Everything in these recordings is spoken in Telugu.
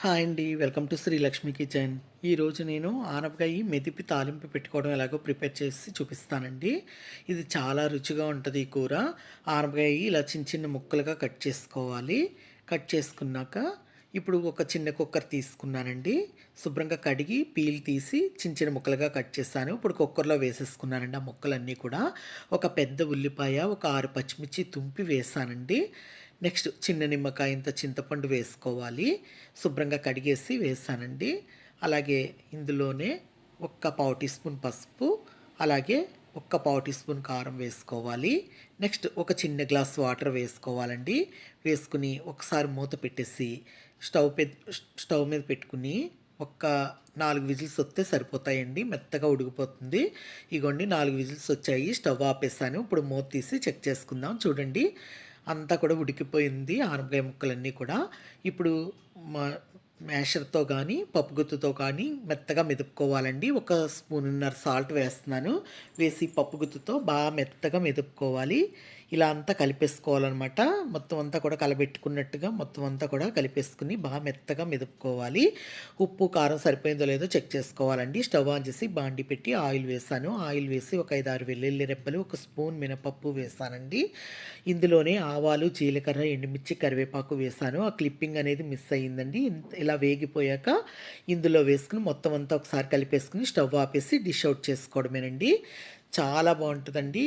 హాయ్ అండి వెల్కమ్ టు శ్రీలక్ష్మి కిచెన్. ఈరోజు నేను ఆనపకాయ మెదిపి తాలింపు పెట్టుకోవడం ఎలాగో ప్రిపేర్ చేసి చూపిస్తానండి. ఇది చాలా రుచిగా ఉంటుంది ఈ కూర. ఆనపకాయ ఇలా చిన్న చిన్న ముక్కలుగా కట్ చేసుకోవాలి. కట్ చేసుకున్నాక ఇప్పుడు ఒక చిన్న కుక్కర్ తీసుకున్నానండి. శుభ్రంగా కడిగి పీల్ తీసి చిన్న చిన్న ముక్కలుగా కట్ చేశాను ఇప్పుడు కుక్కర్లో వేసేసుకున్నానండి ఆ ముక్కలన్నీ కూడా. ఒక పెద్ద ఉల్లిపాయ ఒక ఆరు పచ్చిమిర్చి తుంపి వేసానండి. నెక్స్ట్ చిన్న నిమ్మకాయ ఇంత చింతపండు వేసుకోవాలి. శుభ్రంగా కడిగేసి వేసానండి. అలాగే ఇందులోనే ఒక్క పావు టీ స్పూన్ పసుపు అలాగే ఒక్క పావు టీ స్పూన్ కారం వేసుకోవాలి. నెక్స్ట్ ఒక చిన్న గ్లాస్ వాటర్ వేసుకోవాలండి. వేసుకుని ఒకసారి మూత పెట్టేసి స్టవ్ స్టవ్ మీద పెట్టుకుని ఒక్క నాలుగు విజిల్స్ వస్తే సరిపోతాయండి. మెత్తగా ఉడికిపోతుంది. ఇగోండి నాలుగు విజిల్స్ వచ్చాయి. స్టవ్ ఆపేసాను. ఇప్పుడు మూత తీసి చెక్ చేసుకుందాం. చూడండి. అంతా కూడా ఉడికిపోయింది. ఆనపకాయ ముక్కలన్నీ కూడా. ఇప్పుడు మా మ్యాషర్తో కానీ పప్పు గుత్తుతో కానీ మెత్తగా మెదుపుకోవాలండి. ఒక స్పూన్నర సాల్ట్ వేస్తున్నాను. వేసి పప్పు గుత్తుతో బాగా మెత్తగా మెదుపుకోవాలి. ఇలా అంతా కలిపేసుకోవాలన్నమాట. మొత్తం అంతా కూడా కలబెట్టుకున్నట్టుగా మొత్తం అంతా కూడా కలిపేసుకుని బాగా మెత్తగా మెదుపుకోవాలి. ఉప్పు కారం సరిపోయిందో లేదో చెక్ చేసుకోవాలండి. స్టవ్ ఆన్ చేసి బాండి పెట్టి ఆయిల్ వేసాను. ఆయిల్ వేసి ఒక ఐదు ఆరు వెల్లుల్లి రెప్పలు ఒక స్పూన్ మినపప్పు వేసానండి. ఇందులోనే ఆవాలు జీలకర్ర ఎండుమిర్చి కరివేపాకు వేసాను. ఆ క్లిప్పింగ్ అనేది మిస్ అయ్యిందండి. ఇలా వేగిపోయాక ఇందులో వేసుకుని మొత్తం అంతా ఒకసారి కలిపేసుకుని స్టవ్ ఆపేసి డిష్ అవుట్ చేసుకోవడమేనండి. చాలా బాగుంటుందండి.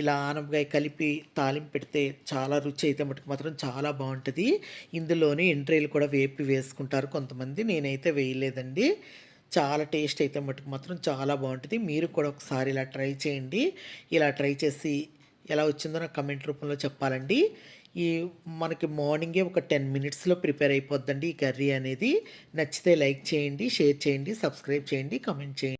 ఇలా ఆనపకాయ కలిపి తాలింపు పెడితే చాలా రుచి అయితే మటుకు మాత్రం చాలా బాగుంటుంది. ఇందులోనే ఎంట్రీలు కూడా వేపి వేసుకుంటారు కొంతమంది. నేనైతే వేయలేదండి. చాలా టేస్ట్ అయితే మటుకు మాత్రం చాలా బాగుంటుంది. మీరు కూడా ఒకసారి ఇలా ట్రై చేయండి. ఇలా ట్రై చేసి ఎలా వచ్చిందో నాకు కమెంట్ రూపంలో చెప్పాలండి. ఈ మనకి మార్నింగే ఒక టెన్ మినిట్స్లో ప్రిపేర్ అయిపోద్దండి ఈ కర్రీ అనేది. నచ్చితే లైక్ చేయండి షేర్ చేయండి సబ్స్క్రైబ్ చేయండి కమెంట్ చేయండి.